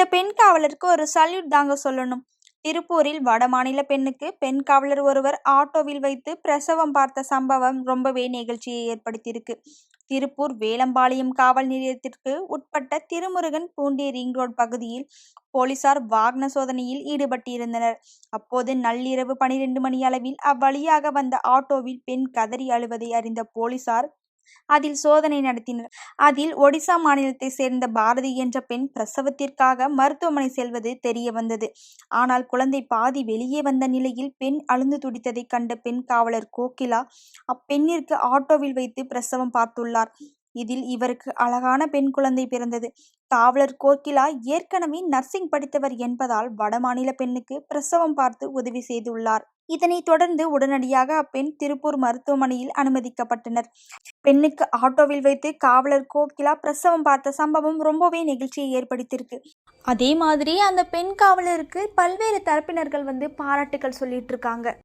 இந்த பெண் காவலருக்கு ஒரு சல்யூட் தாங்க சொல்லணும். திருப்பூரில் வடமாநில பெண்ணுக்கு பெண் காவலர் ஒருவர் ஆட்டோவில் வைத்து பிரசவம் பார்த்த சம்பவம் ரொம்பவே நிகழ்ச்சியை ஏற்படுத்தியிருக்கு. திருப்பூர் வேலம்பாளையம் காவல் நிலையத்திற்கு உட்பட்ட திருமுருகன் பூண்டி ரிங் ரோட் பகுதியில் போலீசார் வாகன சோதனையில் ஈடுபட்டிருந்தனர். அப்போது நள்ளிரவு பனிரெண்டு மணி அளவில் அவ்வழியாக வந்த ஆட்டோவில் பெண் கதறி அழுவதை அறிந்த போலீசார் அதில் சோதனை நடத்தினர். அதில் ஒடிசா மாநிலத்தை சேர்ந்த பாரதி என்ற பெண் பிரசவத்திற்காக மருத்துவமனை செல்வது தெரிய வந்தது ஆனால் குழந்தை பாதி வெளியே வந்த நிலையில் பெண் அழுந்து துடித்ததை கண்ட பெண் காவலர் கோகிலா அப்பெண்ணிற்கு ஆட்டோவில் வைத்து பிரசவம் பார்த்துள்ளார். இதில் இவருக்கு அழகான பெண் குழந்தை பிறந்தது. காவலர் கோகிலா ஏற்கனவே நர்சிங் படித்தவர் என்பதால் வடமாநில பெண்ணுக்கு பிரசவம் பார்த்து உதவி செய்துள்ளார். இதனைத் தொடர்ந்து உடனடியாக அப்பெண் திருப்பூர் மருத்துவமனையில் அனுமதிக்கப்பட்டனர். பெண்ணுக்கு ஆட்டோவில் வைத்து காவலர் கோகிலா பிரசவம் பார்த்த சம்பவம் ரொம்பவே நெகிழ்ச்சியை ஏற்படுத்தியிருக்கு. அதே மாதிரி அந்த பெண் காவலருக்கு பல்வேறு தரப்பினர்கள் வந்து பாராட்டுகள் சொல்லிட்டு இருக்காங்க.